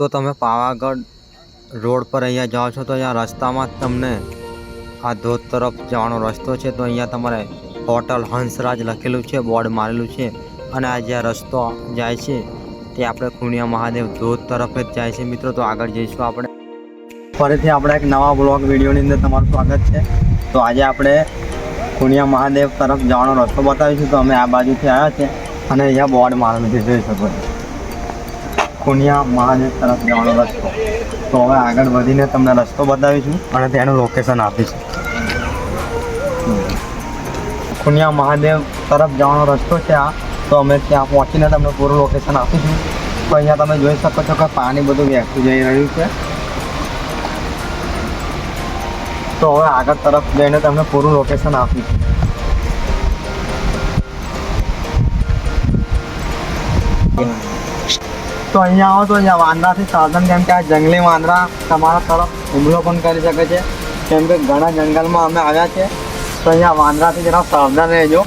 તો તમે પાવાગઢ રોડ પર અહીંયા જાઓ છો તો અહીંયા રસ્તામાં જ તમને આ ધોધ તરફ જવાનો રસ્તો છે. તો અહીંયા તમારે હોટલ હંસરાજ લખેલું છે, બોર્ડ મારેલું છે અને આ જે રસ્તો જાય છે તે આપણે ખૂણિયા મહાદેવ ધોધ તરફ જ જાય છે. મિત્રો, તો આગળ જઈશું આપણે. ફરીથી આપણે એક નવા બ્લોગ વિડીયોની અંદર તમારું સ્વાગત છે. તો આજે આપણે ખુણિયા મહાદેવ તરફ જવાનો રસ્તો બતાવીશું. તો અમે આ બાજુથી આવ્યા છે અને અહીંયા બોર્ડ મારેલું છે. જોઈ શકો છો. ખુનિયા મહાદેવ તરફ જવાનો રસ્તો. તો હવે આગળ વધીને તમને રસ્તો બતાવીશું અને તેનું લોકેશન આપીશું. કુનિયા મહાદેવ તરફ જવાનો રસ્તો છે આ. તો અમે ત્યાં પહોંચીને તમને પૂરું લોકેશન આપીશું. તો અહીંયા તમે જોઈ શકો છો કે પાણી બધું વહેતું જઈ રહ્યું છે. તો હવે આગળ તરફ જઈને તમને પૂરું લોકેશન આપીશું. તો અહીંયા આવો તો અહીંયા વાંદરાથી સાધન, કેમ કે આ જંગલી વાંદરા તમારા તરફ હુમલો પણ કરી શકે છે. કેમ કે ઘણા જંગલમાં અમે આવ્યા છે. તો અહીંયા વાંદરાથી જરા સાવધાન રહેજો.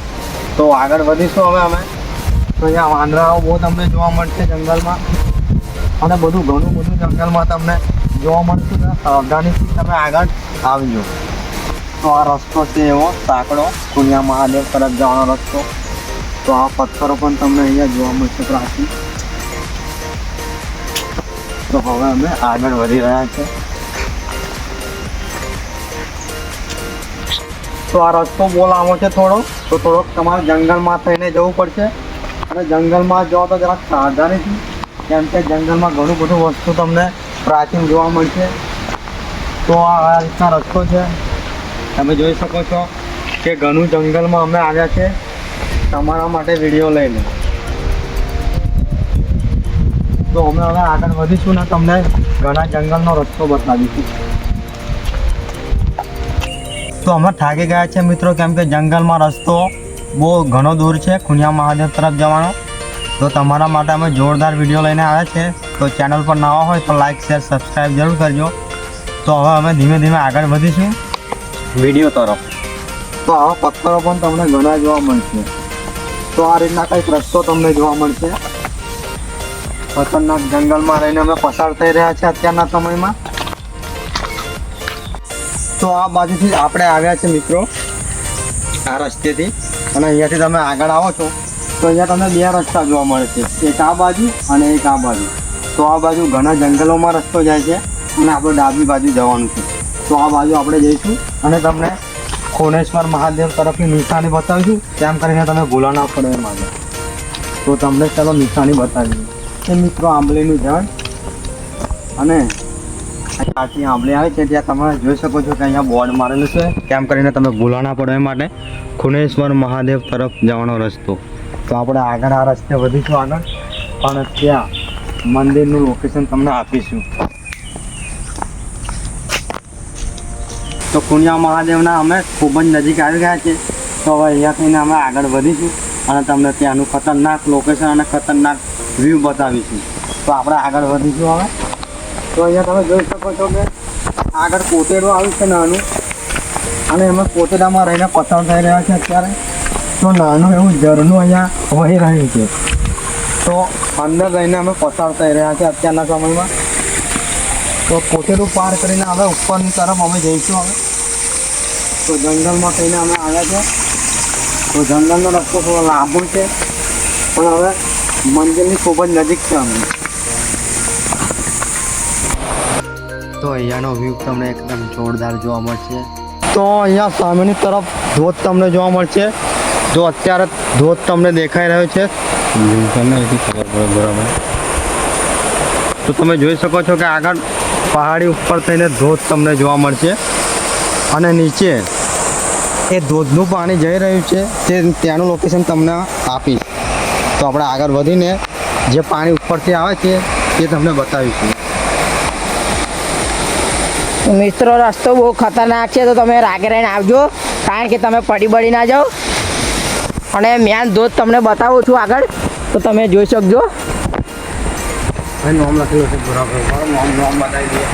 તો આગળ વધીશું હવે અમે. તો અહીંયા વાંદરાઓ બહુ તમને જોવા મળશે જંગલમાં. અને બધું ઘણું બધું જંગલમાં તમને જોવા મળશે. સાવધાનીથી તમે આગળ આવજો. તો આ રસ્તો છે એવો, સાંકડો. કુનિયા મહાદેવ તરફ જવાનો રસ્તો. તો આ પથ્થરો પણ તમને અહીંયા જોવા મળશે પ્રાચીન. તો હવે અમે આગળ વધી રહ્યા છે તો આ રસ્તો બહુ લાંબો છે થોડો. તો થોડોક તમારે જંગલમાં થઈને જવું પડશે. અને જંગલમાં જાઓ તો જરાક સાવધાનીથી કેમ કે જંગલમાં ઘણું બધું વસ્તુ તમને પ્રાચીન જોવા મળશે. તો આ રીતના રસ્તો છે. તમે જોઈ શકો છો કે ઘણું જંગલમાં અમે આવ્યા છે. તમારા માટે વીડિયો લઈને તો અમે હવે આગળ વધીશું ને તમને ઘણા જંગલનો રસ્તો બતાવીશું. તો અમે થાકી ગયા છે મિત્રો, કેમ કે જંગલમાં રસ્તો બહુ ઘણો દૂર છે, ખુનિયા મહાદેવ તરફ જવાનો. તો તમારા માટે અમે જોરદાર વીડિયો લઈને આવ્યા છે. તો ચેનલ પર નવા હોય તો લાઇક શેર સબસ્ક્રાઈબ જરૂર કરજો. તો હવે અમે ધીમે ધીમે આગળ વધીશું. વીડિયો તરફ. તો આવા પથ્થરો પણ તમને ઘણા જોવા મળશે. તો આ રીતના કંઈક રસ્તો તમને જોવા મળશે. ખતરનાક જંગલમાં રહીને અમે પસાર થઈ રહ્યા છે અત્યારના સમયમાં. તો આ બાજુથી આપણે આવ્યા છે મિત્રો, આ રસ્તેથી. અને અહીંયાથી તમે આગળ આવો છો, તો અહીંયા તમને બે રસ્તા જોવા મળે છે. એક આ બાજુ અને એક આ બાજુ. તો આ બાજુ ઘણા જંગલોમાં રસ્તો જાય છે અને આપણે ડાબી બાજુ જવાનું છે. તો આ બાજુ આપણે જઈશું અને તમને ખોનેશ્વર મહાદેવ તરફની નિશાની બતાવીશું. તેમ કરીને તમે ભૂલા ના પડે માટે તો તમને ચાલો નિશાની બતાવીએ. એ મિત્રો આંબલીનું ઝાડ. અને આથી આંબલી આવે છે, ત્યાં તમે જોઈ શકો છો કે અહીંયા બોર્ડ મારેલું છે. કેમ કરીને તમે ભૂલા ના પડો એ માટે ખુનેશ્વર મહાદેવ તરફ જવાનો રસ્તો. તો આપણે આગળ આ રસ્તે વધીશું આગળ. પણ ત્યાં મંદિરનું લોકેશન તમને આપીશું. તો કુણિયા મહાદેવના અમે ખૂબ જ નજીક આવી ગયા છે તો હવે અહીંયા થઈને અમે આગળ વધીશું. અને તમને ત્યાંનું ખતરનાક લોકેશન અને ખતરનાક વ્યૂ બતાવીશું. તો આપણે આગળ વધીશું હવે. તો અહીંયા તમે જોઈ શકો છો કે આગળ કોટેડું આવ્યું છે નાનું. અને એમાં કોટેડામાં રહીને પસાર થઈ રહ્યા છે અત્યારે. તો નાનું એવું ઝરણું અહીંયા વહી રહ્યું છે. તો અંદર રહીને અમે પસાર થઈ રહ્યા છે અત્યારના સમયમાં. તો કોટેડું પાર કરીને હવે ઉપરની તરફ અમે જઈશું હવે. તો જંગલમાં થઈને અમે આવ્યા છે તો જંગલનો રસ્તો થોડો લાંબો છે. પણ હવે મંદિરની ખૂબ જ નજીક છે અમે તો અહીંયાનો વ્યૂ તમને એકદમ જોરદાર જોવા મળશે. તો અહીંયા સામેની તરફ ધોધ તમને જોવા મળશે. જો અત્યારે ધોધ તમને દેખાઈ રહ્યો છે. તમને ખબર બરાબર. તો તમે જોઈ શકો છો કે આગળ પહાડી ઉપર થઈને ધોધ તમને જોવા મળશે. અને નીચે એ ધોધનું પાણી જઈ રહ્યું છે. તે ત્યાંનું લોકેશન તમને આપીશ. તો આપણે આગળ વધીને જે પાણી ઉપરથી આવે છે તે તમને બતાવીશું. મિત્રો રસ્તો બહુ ખતરનાક છે તો તમે રાગે રહીને આવજો કારણ કે તમે પડી બળી ના જાઓ. અને મેન ધોધ તમને બતાવું છું આગળ તો તમે જોઈ શકજો. ભાઈ લખેલું છે બરાબર. મારું નોમ નોમ બતાવી દઈએ.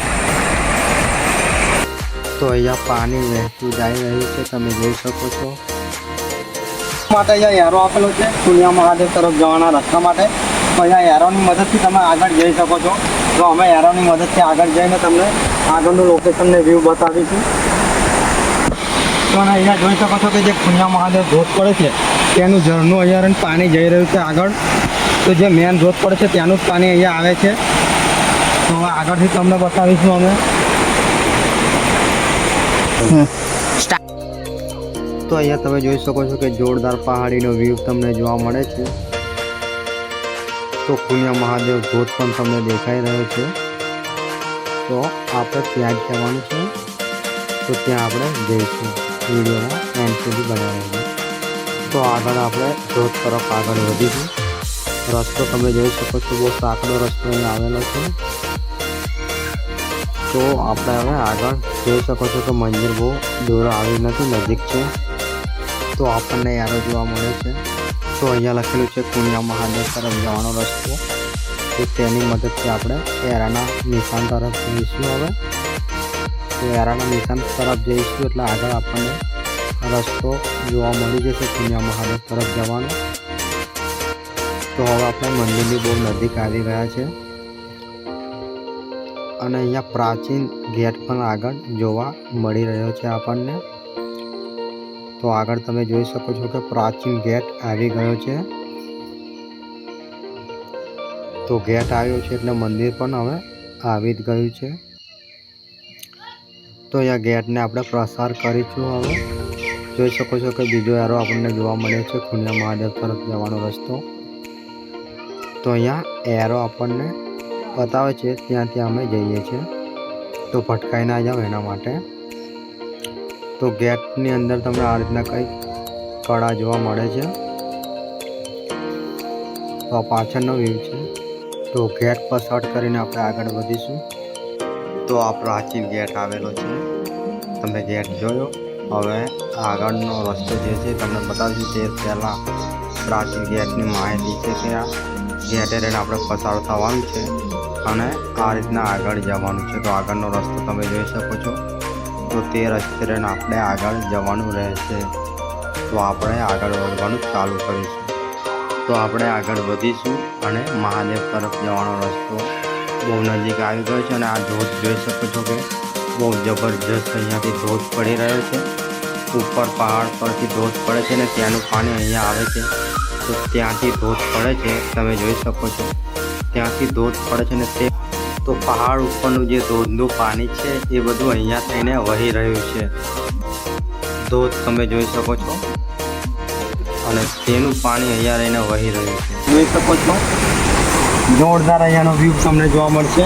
તો અહીંયા પાણી વહેતું જઈ રહ્યું છે તમે જોઈ શકો છો. માટે અહીંયા એરો આપેલો છે. સુનિયા મહાદેવ તરફ જવાના રસ્તા માટે. અહીંયા એરોની મદદથી તમે આગળ જઈ શકો છો. તો અમે એરોની મદદથી આગળ જઈને તમને આગળનું લોકેશન ને વ્યૂ બતાવીશું. તમે અહીંયા જોઈ શકો છો કે જે ખુનિયા મહાદેવ ધોધ પડે છે, તેનું ઝરણું અહીંયા પાણી જઈ રહ્યું છે આગળ. તો જે મેન ધોધ પડે છે, ત્યાંનું જ પાણી અહીંયા આવે છે. તો આગળથી તમને બતાવીશું અમે. તો અહીંયા તમે જોઈ શકો છો કે જોરદાર પહાડીનો વ્યૂ તમને જોવા મળે છે. તો ખુનિયા મહાદેવ ધોધ પણ તમને દેખાઈ રહ્યો છે. તો આપણે ત્યાં જ જવાનું છે. તો ત્યાં આપણે જઈશું. વિડીયોમાં એન્ડ સુધી બનાવીશું. તો આગળ આપણે ધોધ તરફ આગળ વધીશું. રસ્તો તમે જોઈ શકો છો, બહુ સાંકડો રસ્તો અહીં આવેલો છે. તો આપણે હવે આગળ જોઈ શકો છો કે મંદિર બહુ દૂર આવી નથી, નજીક છે. તો આપણને યારો જોવા મળે છે. તો અહીંયા લખેલું છે, પુણ્યા મહાદેવ તરફ જવાનો રસ્તો. તો તેની મદદથી આપણે એરાના નિશાન તરફ જઈશું હવે. તો એરાના નિશાન તરફ જઈશું એટલે આગળ આપણને રસ્તો જોવા મળી જશે, પુણ્યા મહાદેવ તરફ જવાનો. તો હવે આપણે મંદિરની બહુ નજીક આવી ગયા છે. અને અહીંયા પ્રાચીન ગેટ પણ આગળ જોવા મળી રહ્યો છે આપણને. તો આગળ તમે જોઈ શકો છો કે પ્રાચીન ગેટ આવી ગયો છે. તો ગેટ આવ્યો છે એટલે મંદિર પણ હવે આવી જ ગયું છે. તો અહીંયા ગેટને આપણે પ્રસાર કરીશું હવે. જોઈ શકો છો કે બીજો એરો આપણને જોવા મળ્યો છે ખુનિયા મહાદેવ તરફ જવાનો રસ્તો. તો અહીંયા એરો આપણને બતાવે છે ત્યાં ત્યાં અમે જઈએ છીએ. તો ભટકાઈ ના જાઓ એના માટે. તો ગેટની અંદર તમને આ રીતના કંઈક કળા જોવા મળે છે. તો આ પાછળનો વ્યૂ છે. તો ગેટ પર શોર્ટ કરીને આપણે આગળ વધીશું. તો આ પ્રાચીન ગેટ આવેલો છે. તમે ગેટ જોયો. હવે આગળનો રસ્તો જે છે તમને બતાવીશું તે પહેલાં પ્રાચીન ગેટની માહિતી છે કે આ ગેટે રહીને આપણે પસાર થવાનું છે અને આ રીતના આગળ જવાનું છે. તો આગળનો રસ્તો તમે જોઈ શકો છો. તો તે રસ્તે રહીને આપણે આગળ જવાનું રહેશે. તો આપણે આગળ વધવાનું ચાલુ કરીશું. તો આપણે આગળ વધીશું અને મહાદેવ તરફ જવાનો રસ્તો બહુ નજીક આવી ગયો છે અને આ ધોધ જોઈ શકો છો કે બહુ જબરજસ્ત અહીંયાથી ધોધ પડી રહ્યો છે. ઉપર પહાડ પરથી ધોધ પડે છે ને ત્યાંનું પાણી અહીંયા આવે છે. તો ત્યાંથી ધોધ પડે છે, તમે જોઈ શકો છો. ત્યાંથી ધોધ પડે છે ને તે તો પહાડ ઉપરનું જે ધોધનું પાણી છે એ બધું અહીંયા થઈને વહી રહ્યું છે. ધોધ તમે જોઈ શકો છો. અને તેનું પાણી અહીંયા રહીને વહી રહ્યું છે. જોઈ શકો છો. જોરદાર અહીંયાનો વ્યૂ તમને જોવા મળશે.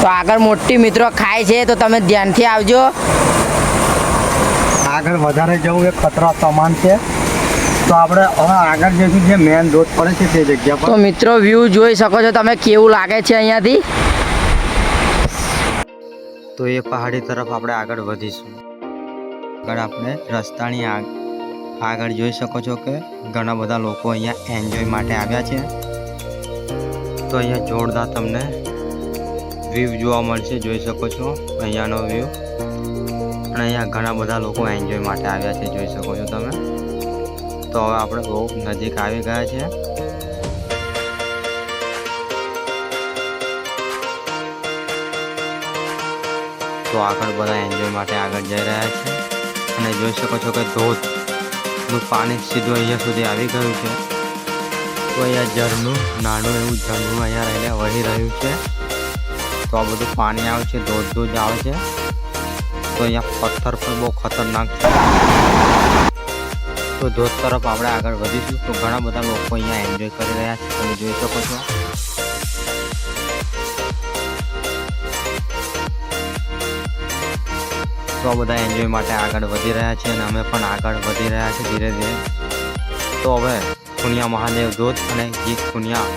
તો આગળ મોટી મિત્રો ખાય છે તો તમે ધ્યાનથી આવજો. આગળ વધારે જવું એ ખતરા સમાન છે. તો આપણે હવે આગળ જઈશું જે મેન રોડ પડે છે તે જગ્યા પર. તો મિત્રો વ્યૂ જોઈ શકો છો તમે કેવું લાગે છે અહીંયાથી? તો એ પહાડી તરફ આપણે આગળ વધીશું. આગળ આપણે રસ્તાની આગ આગળ જોઈ શકો છો કે ઘણા બધા લોકો અહીંયા એન્જોય માટે આવ્યા છે. તો અહીંયા જોરદાર તમને વ્યૂ જોવા મળશે જોઈ શકો છો અહીંયાનો વ્યૂ અને અહીંયા ઘણા બધા લોકો એન્જોય માટે આવ્યા છે જોઈ શકો છો તમે. તો હવે આપણે બહુ નજીક આવી ગયા છે તો આગળ બધા એન્જોય માટે આગળ જઈ રહ્યા છે. અને જોઈ શકો છો કે ધોધનું પાણી સીધું અહીંયા સુધી આવી ગયું છે. તો અહીંયા ઝરણું, નાનું એવું ઝરણું અહીંયા રહીને વહી રહ્યું છે. તો આ બધું પાણી આવે છે ધોધ ધોધ આવે છે. તો અહીંયા પથ્થર પણ બહુ ખતરનાક છે. તો ધોધ તરફ આપણે આગળ વધીશું. તો ઘણા બધા લોકો અહીંયા એન્જોય કરી રહ્યા છે. તમે જોઈ શકો છો. તો બધા એન્જોય માટે આગળ વધી રહ્યા છે અને અમે પણ આગળ વધી રહ્યા છીએ ધીરે ધીરે. તો હવે ખુનિયા મહાદેવ ધોધ અને જે ખુનિયા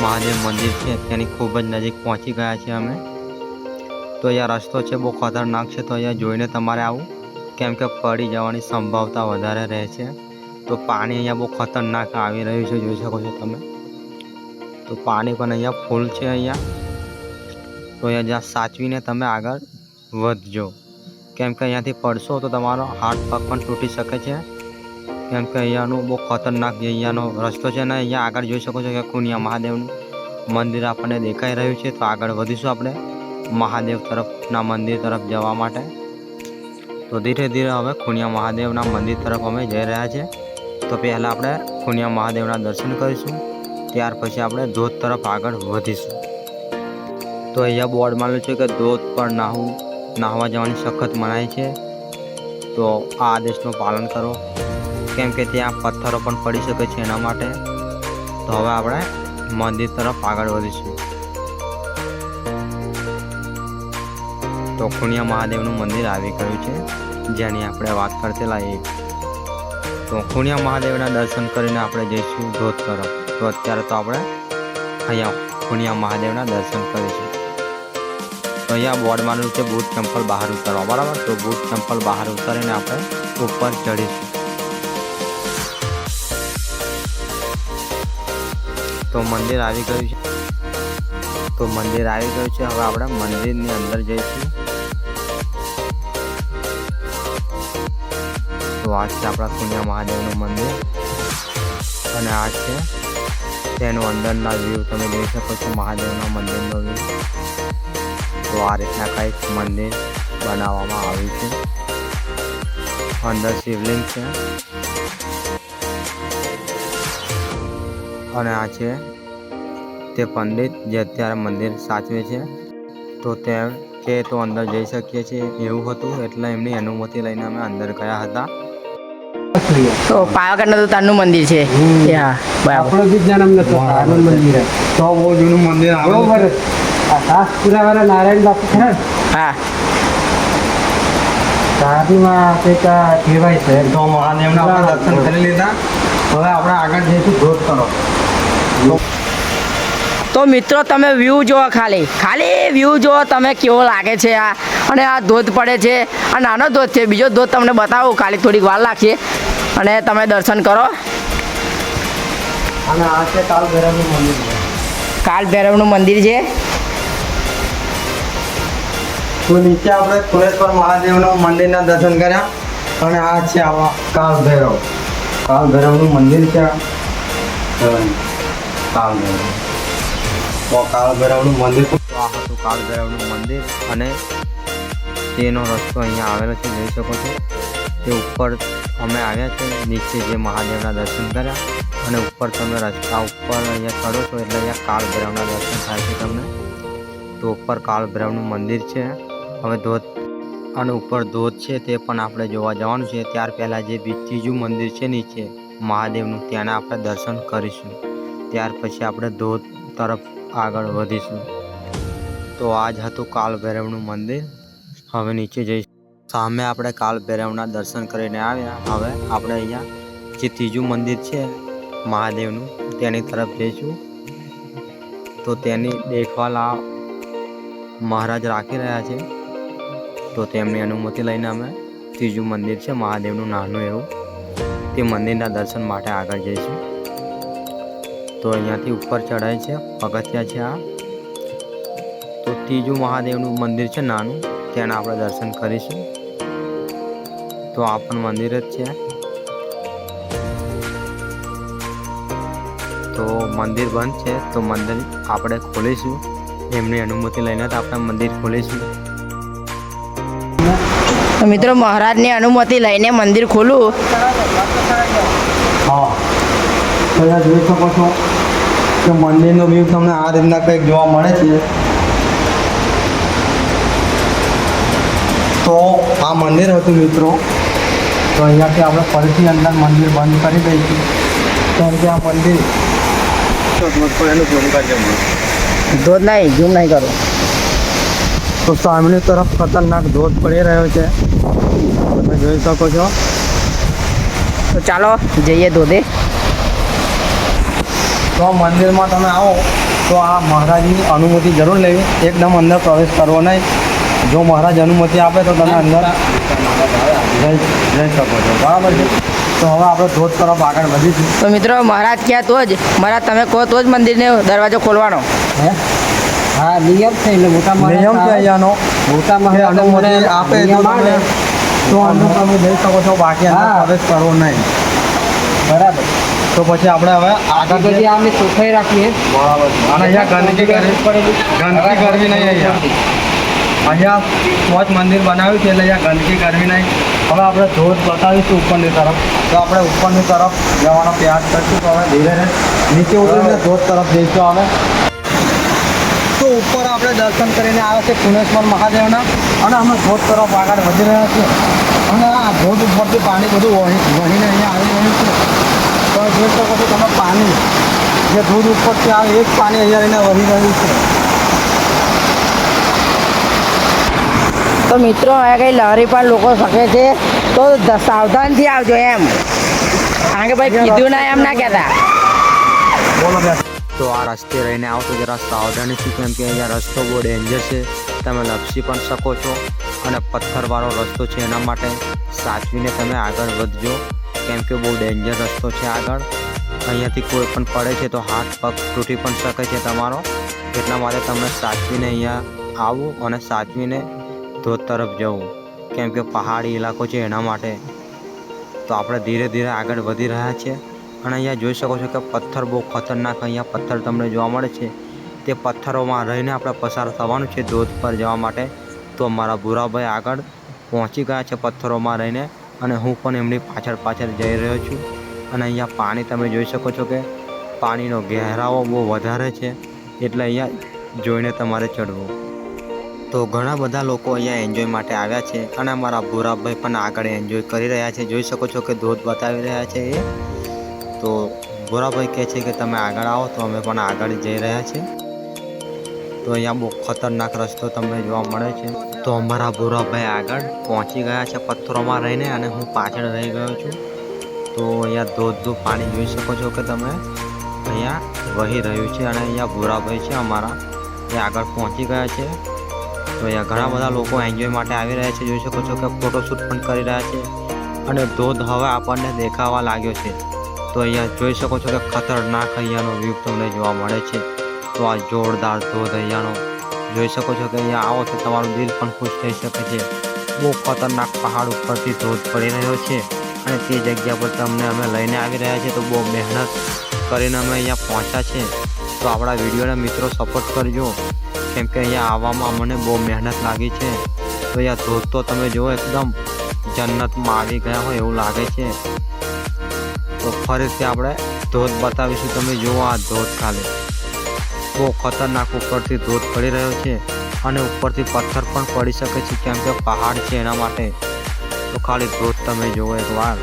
મહાદેવ મંદિર છે. તેની ખૂબ જ નજીક પહોંચી ગયા છે અમે. તો અહીંયા રસ્તો છે બહુ ખતરનાક છે. તો અહીંયા જોઈને તમારે આવું કેમ કે પડી જવાની સંભાવના વધારે રહે છે. તો પાણી અહીંયા બહુ ખતરનાક આવી રહ્યું છે, જોઈ શકો છો તમે. તો પાણી પણ અહીંયા ફૂલ છે અહીંયા. તો અહીંયા જ્યાં સાચવીને તમે આગળ વધજો. કેમ કે અહીંયાથી પડશો તો તમારો હાથ પગ પણ તૂટી શકે છે. કેમ કે અહીંયાનું બહુ ખતરનાક જે અહીંયાનો રસ્તો છે ને, અહીંયા આગળ જોઈ શકો છો કે કુનિયા મહાદેવનું મંદિર આપણને દેખાઈ રહ્યું છે. તો આગળ વધીશું આપણે મહાદેવ તરફના મંદિર તરફ જવા માટે. તો ધીરે ધીરે હવે ખુણિયા મહાદેવના મંદિર તરફ અમે જઈ રહ્યા છીએ. તો પહેલાં આપણે ખુણિયા મહાદેવના દર્શન કરીશું. ત્યાર પછી આપણે ધોધ તરફ આગળ વધીશું. તો અહીંયા બોર્ડ મારેલું છે કે ધોધ પર નાહવું નાહવા જવાની સખત મનાય છે. તો આ આદેશનું પાલન કરો. કેમ કે ત્યાં પથ્થરો પણ પડી શકે છે એના માટે. તો હવે આપણે મંદિર તરફ આગળ વધીશું. તો ખુણિયા મહાદેવનું મંદિર આવી ગયું છે, જેની આપણે વાત કરતેલા એ. તો ખુણિયા મહાદેવના દર્શન કરીને આપણે જઈશું ધોધ તરફ. તો અત્યારે તો આપણે અહીંયા ખુણિયા મહાદેવના દર્શન કરીશું તો અહીંયા બોર્ડ મારું છે બુટ ચંપલ બહાર ઉતારવા, બરાબર? તો બુટ ચંપલ બહાર ઉતારીને આપણે ઉપર ચડીશું તો મંદિર આવી ગયું છે. તો મંદિર આવી ગયું છે. હવે આપણે મંદિરની અંદર જઈશું. તો આ છે આપણા પુણ્ય મહાદેવનું મંદિર. અને આ છે તેનું અંદરના વ્યૂ તમે જોઈ શકો છો મહાદેવના મંદિરનો વ્યૂ તો આ રીતના કંઈક મંદિર બનાવવામાં આવ્યું છે. અંદર શિવલિંગ છે. અને આ છે તે પંડિત જે અત્યારે મંદિર સાચવે છે. તો તે કે તો અંદર જઈ શકીએ છીએ એવું હતું એટલે એમની અનુમતિ લઈને અમે અંદર ગયા હતા. તો પાવાગઢનું તો તારનું મંદિર છે. હા બરાબર. આપણો બી જન્મ નતો આનંદ મંદિર તો બહુ જૂનું મંદિર બરોબર. આ સાસપુરા વાળા નારાયણ બાપુ છે ને? હા. સાધુમાં કંઈક કહેવાય છે. તો મહાદેવના આપણે દર્શન કરી લીધા. હવે આપણે આગળ જઈશું ગ્રોથ કરો તો મિત્રો તમે વ્યૂ જુઓ ખાલી. ખાલી વ્યૂ જુઓ તમે કેવો લાગે છે આ. અને આ ધોધ પડે છે. આ નાનો ધોધ છે. બીજો ધોધ તમને બતાવું. ખાલી થોડીક વાર લાગશે. અને તમે દર્શન કરો. અને આ છે કાલ ભૈરવનું મંદિર. કાલ ભૈરવનું મંદિર છે. તો નીચે આપણે સુરેશ્વર મહાદેવનું મંદિરના દર્શન કર્યા. અને આ છે આવા કાલ ભૈરવ કાલ ભૈરવનું મંદિર છે કાલ ભૈરવ કાલ ભૈરવનું મંદિર. આ હતું કાલ ભૈરવનું મંદિર. અને તેનો રસ્તો અહીંયા આવેલો છે, જોઈ શકો છો. તે ઉપર અમે આવ્યા છે, નીચે જે મહાદેવના દર્શન કર્યા અને ઉપર તમે રસ્તા ઉપર અહીંયા ચડો છો એટલે અહીંયા કાળભૈરવના દર્શન થાય છે તમને. તો ઉપર કાળભૈરવનું મંદિર છે. હવે ધોધ અને ઉપર ધોધ છે તે પણ આપણે જોવા જવાનું છે. ત્યાર પહેલાં જે બીજું મંદિર છે નીચે, મહાદેવનું ત્યાંના આપણે દર્શન કરીશું. ત્યાર પછી આપણે ધોધ તરફ આગળ વધીશું. તો આ જ હતું કાલભૈરવનું મંદિર. હવે નીચે જઈશું. સામે આપણે કાલ ભૈરવના દર્શન કરીને આવ્યા. હવે આપણે અહીંયા જે ત્રીજું મંદિર છે, મહાદેવનું, તેની તરફ જઈશું. તો તેની દેખભાલ આ મહારાજ રાખી રહ્યા છે. તો તેમની અનુમતિ લઈને અમે ત્રીજું મંદિર છે, મહાદેવનું નાનું એવું, તે મંદિરના દર્શન માટે આગળ જઈશું. તો અહીંયાથી ઉપર ચડાય છે, પગથિયા છે આ. તો ત્રીજું મહાદેવનું મંદિર છે, નાનું. તેના આપણે દર્શન કરીશું. તો આ પણ મંદિર જ છે. તો મંદિર બંધ છે તો મંદિર આપણે ખોલીશું. એમની અનુમતિ લઈને જ આપણે મંદિર ખોલીશું. તો મિત્રો મહારાજની અનુમતિ લઈને મંદિર ખોલું. હા. જોઈ શકો છો કે મંદિરનો વ્યૂ તમને આ રીતના કંઈક જોવા મળે છે. તો આ મંદિર હતું મિત્રો. તો અહીંયાથી આપણે ફરીથી અંદર મંદિર બંધ કરી દઈશું. કેમ કે આ મંદિર ધોધ નહીં ઝૂમ નહીં કરો. તો સામેની તરફ ખતરનાક ધોધ પડી રહ્યો છે. તમે જોઈ શકો છો. તો ચાલો જઈએ ધોધે. તો આ મંદિરમાં તમે આવો તો આ મહારાજની અનુમતિ જરૂર લેવી. એકદમ અંદર પ્રવેશ કરવો નહીં. જો મહારાજ અનુમતિ આપે તો તમે અંદર જઈ જઈ શકો છો. બરાબર છે? તો હવે આપણે ધોધ તરફ આગળ વધીશું. તો મિત્રો મહારાજ ક્યાં તો જ? મહારાજ તમે કહો તો જ મંદિરને દરવાજો ખોલવાનો. હે? હા નિયમ છે એટલે મોટા નિયમ છે અહીંયાનો. મોટા મહારાજ અનુમતિ આપે તો તમે તો અંદર તમે જઈ શકો છો બાકી અંદર હા. પ્રવેશ કરવો નહીં. બરાબર. તો પછી આપણે હવે આગળ પછી આમને ચોખ્ખાઈ રાખીએ. બરાબર. અને અહીંયા ગંદકી કરવી ગંદકી કરવી નહીં અહીંયા. અહીંયા સ્વચ્છ મંદિર બનાવ્યું છે એટલે અહીંયા ગંદકી કરવી નહીં. હવે આપણે ધોધ બતાવીશું ઉપરની તરફ. તો આપણે ઉપરની તરફ જવાનો પ્રયાસ કરીશું. તો હવે ધીરે નીચે ઉતરીને ધોધ તરફ જઈશું હવે. તો ઉપર આપણે દર્શન કરીને આવે છે પુનેશ્વર મહાદેવના. અને અમે ધોધ તરફ આગળ વધી રહ્યા છીએ. અને આ ધોધ ઉપરથી પાણી બધું વહી વહીને અહીંયા આવી રહ્યું છે. તો જોઈ શકો છો તમે પાણી. જે ધોધ ઉપરથી આવે એ જ પાણી અહીંયા રહીને વહી રહ્યું છે. તો મિત્રો હવે કંઈ લહેરી પણ લોકો શકે છે. તો સાવધાનથી આવજો એમ. કારણ કે ભાઈ કીધું ના એમ ના કહેતા. તો આ રસ્તે રહીને આવતો જરા સાવધાનીથી કેમ કે અહીંયા રસ્તો બહુ ડેન્જર છે. તમે લપસી પણ શકો છો અને પથ્થરવાળો રસ્તો છે એના માટે સાચવીને તમે આગળ વધજો. કેમ કે બહુ ડેન્જર રસ્તો છે આગળ. અહીંયાથી કોઈ પણ પડે છે તો હાથ પગ તૂટી પણ શકે છે તમારો. એટલા માટે તમે સાચવીને અહીંયા આવવું અને સાચવીને ધોધ તરફ જવું. કેમ કે પહાડી ઇલાકો છે એના માટે. તો આપણે ધીરે ધીરે આગળ વધી રહ્યા છીએ. અને અહીંયા જોઈ શકો છો કે પથ્થર બહુ ખતરનાક અહીંયા પથ્થર તમને જોવા મળે છે. તે પથ્થરોમાં રહીને આપણે પસાર થવાનું છે ધોધ પર જવા માટે. તો મારા ભૂરાભાઈ આગળ પહોંચી ગયા છે પથ્થરોમાં રહીને. અને હું પણ એમની પાછળ પાછળ જઈ રહ્યો છું. અને અહીંયા પાણી તમે જોઈ શકો છો કે પાણીનો ગહેરાવો બહુ વધારે છે. એટલે અહીંયા જોઈને તમારે ચડવું. તો ઘણા બધા લોકો અહીંયા એન્જોય માટે આવ્યા છે અને અમારા ભૂરાભાઈ પણ આગળ એન્જોય કરી રહ્યા છે. જોઈ શકો છો કે ધોધ બતાવી રહ્યા છે એ. તો ભૂરાભાઈ કહે છે કે તમે આગળ આવો તો અમે પણ આગળ જઈ રહ્યા છીએ. તો અહીંયા બહુ ખતરનાક રસ્તો તમને જોવા મળે છે. તો અમારા ભૂરાભાઈ આગળ પહોંચી ગયા છે પથ્થરોમાં રહીને અને હું પાછળ રહી ગયો છું. તો અહીંયા ધોધનું પાણી જોઈ શકો છો કે તમે અહીંયા વહી રહ્યું છે અને અહીંયા ભૂરાભાઈ છે અમારા. એ આગળ પહોંચી ગયા છે. તો અહીંયા ઘણા બધા લોકો એન્જોય માટે આવી રહ્યા છે. જોઈ શકો છો કે ફોટોશૂટ પણ કરી રહ્યા છે અને ધોધ હવે આપણને દેખાવા લાગ્યો છે. તો અહીંયા જોઈ શકો છો કે ખતરનાક અહીંયાનો વ્યૂ તમને જોવા મળે છે. તો આ જોરદાર ધોધ અહીંયાનો. જોઈ શકો છો કે અહીંયા આવો તો તમારું દિલ પણ ખુશ થઈ શકે છે. બહુ ખતરનાક પહાડ ઉપરથી ધોધ પડી રહ્યો છે અને તે જગ્યા પર તમને અમે લઈને આવી રહ્યા છીએ. તો બહુ મહેનત કરીને અમે અહીંયા પહોંચ્યા છે. તો આપણા વિડીયોને મિત્રો સપોર્ટ કરજો. કેમ કે અહીંયા આવવામાં મને બહુ મહેનત લાગી છે. તો અહીંયા ધોધ તો તમે જુઓ એકદમ જન્નતમાં આવી ગયા હોય એવું લાગે છે. તો ફરીથી આપણે ધોધ બતાવીશું. તમે જુઓ આ ધોધ ખાલી. બહુ ખતરનાક ઉપરથી ધોધ પડી રહ્યો છે અને ઉપરથી પથ્થર પણ પડી શકે છે, કેમ કે પહાડ છે એના માટે. તો ખાલી ધોધ તમે જુઓ એકવાર.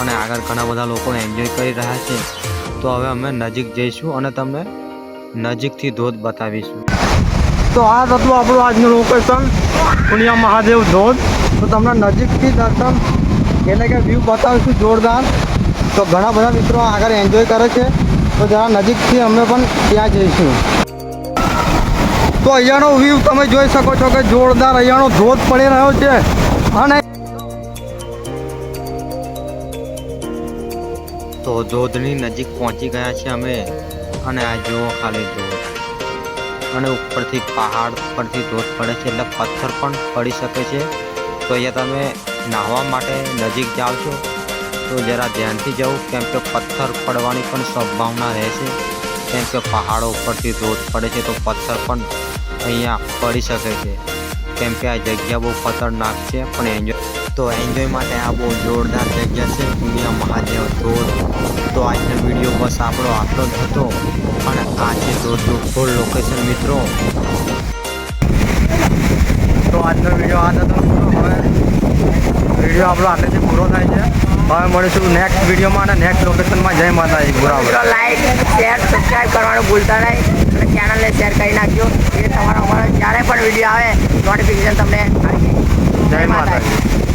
અને આગળ ઘણા બધા લોકો એન્જોય કરી રહ્યા છે. તો હવે અમે નજીક જઈશું અને તમને નજીકથી ધોધ બતાવીશું. તો આ હતું આપણું આજનું લોકેશન પુણ્યા મહાદેવ ધોધ. તો તમને નજીકથી દર્શન એટલે કે વ્યૂ બતાવીશું જોરદાર. તો ઘણા બધા મિત્રો આગળ એન્જોય કરે છે. તો જરા નજીકથી અમે પણ ત્યાં જઈશું. તો અહીંયાનો વ્યૂ તમે જોઈ શકો છો કે જોરદાર અહીંયાનો ધોધ પડી રહ્યો છે. અને તો ધોધની નજીક પહોંચી ગયા છે અમે. અને આ જુઓ ખાલી ધોધ અને ઉપરથી પહાડ પરથી ધોધ પડે છે એટલે પથ્થર પણ પડી શકે છે. તો અહીંયા તમે નાહવા માટે નજીક જાઓ છો. તો જરા ધ્યાનથી જવું કેમ કે પથ્થર પડવાની પણ સંભાવના રહેશે કેમ કે પહાડો ઉપરથી ધોધ પડે છે તો પથ્થર પણ અહીંયા પડી શકે છે. કેમ કે આ જગ્યા બહુ ખતરનાક છે, પણ એન્જોય તો એન્જોય માટે આ બહુ જોરદાર જગ્યા છે દુનિયા મહાદેવ ધોધ. તો આજનો વીડિયો બસ આપણો આટલો જ હતો. અને આ છે ધોધનું ફૂલ લોકેશન મિત્રો. તો આજનો વીડિયો આ હતો હવે વીડિયો આપણો આટલેથી પૂરો થાય છે. હવે મળીશું નેક્સ્ટ વિડીયોમાં અને નેક્સ્ટ લોકેશનમાં જય માતાજી, બરાબર. લાઈક શેર સબસ્ક્રાઈબ કરવાનું ભૂલતા નહીં. અને ચેનલને શેર કરી નાખજો. એ તમારો અમારો જ્યારે પણ વીડિયો આવે નોટિફિકેશન તમને આવી જાય માતાજી.